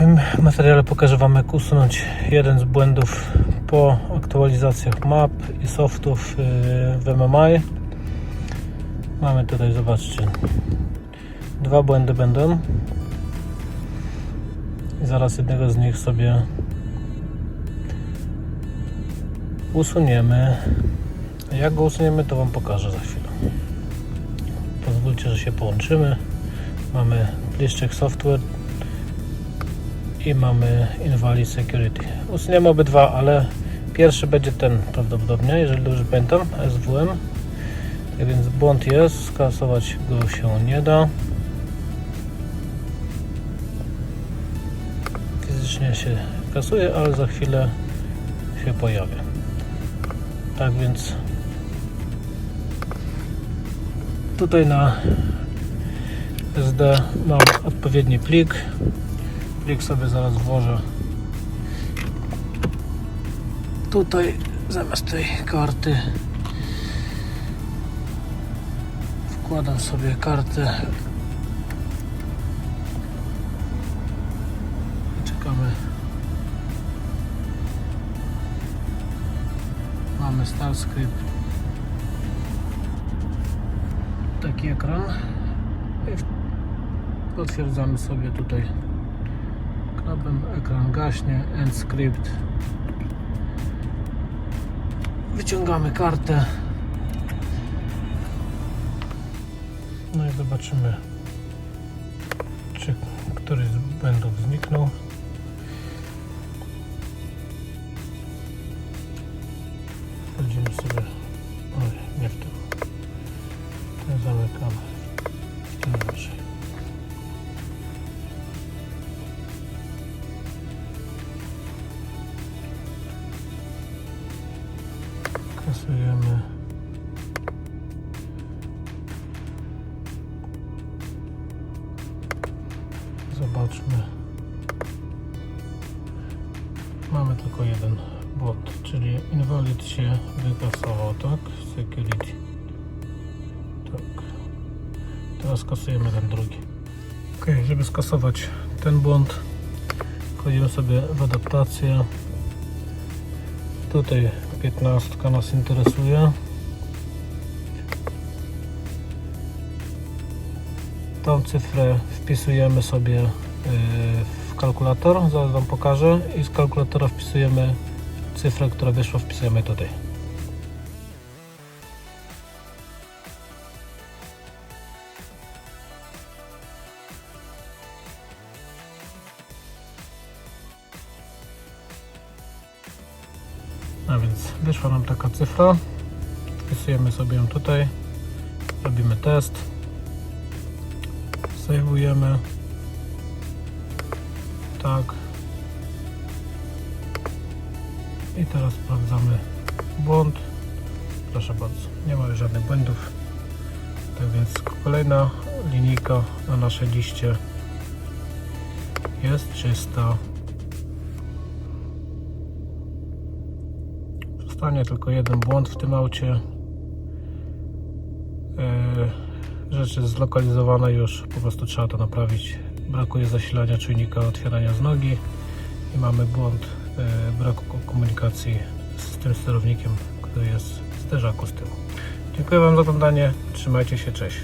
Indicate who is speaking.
Speaker 1: tym materiale pokażę Wam jak usunąć jeden z błędów po aktualizacjach map i softów yy, w MMI. Mamy tutaj, zobaczcie, dwa błędy będą i zaraz jednego z nich sobie usuniemy. Jak go usuniemy, to Wam pokażę za chwilę. Pozwólcie, że się połączymy. Mamy Bliszczek Software i mamy Invalid Security. Usuniemy obydwa, ale pierwszy będzie ten prawdopodobnie, jeżeli dobrze pamiętam, SWM. Tak więc błąd jest, skasować go się nie da. Fizycznie się kasuje, ale za chwilę się pojawia. Tak więc tutaj na SD mam odpowiedni plik. Plik sobie zaraz włożę. Tutaj zamiast tej karty wkładam sobie kartę. Czekamy. Mamy start script. Taki ekran. I potwierdzamy sobie tutaj knopem ekran gaśnie end script. Wyciągamy kartę. No i zobaczymy czy któryś z błędów zniknął. Wchodzimy sobie oj nie w tym zamykamy. W tym raczej kasujemy zobaczmy. Mamy tylko jeden błąd czyli invalid się wykasował tak? Security. Tak. Teraz kasujemy ten drugi. Ok żeby skasować ten błąd wchodzimy sobie w adaptację. Tutaj 15 nas interesuje. Tą cyfrę wpisujemy sobie yy, w kalkulator, zaraz Wam pokażę i z kalkulatora wpisujemy cyfrę, która wyszła, wpisujemy tutaj. A więc wyszła nam taka cyfra. Wpisujemy sobie ją tutaj. Robimy test. Sejwujemy. Tak. I teraz sprawdzamy błąd. Proszę bardzo, nie ma już żadnych błędów. Tak więc kolejna linijka na naszej liście jest czysta. Zostanie tylko jeden błąd w tym aucie. Yy, Rzecz jest zlokalizowana już, po prostu trzeba to naprawić. Brakuje zasilania czujnika otwierania z nogi i mamy błąd yy, braku ko- komunikacji z tym sterownikiem, który jest w zderzaku z tyłu. Dziękuję Wam za oglądanie, trzymajcie się, cześć.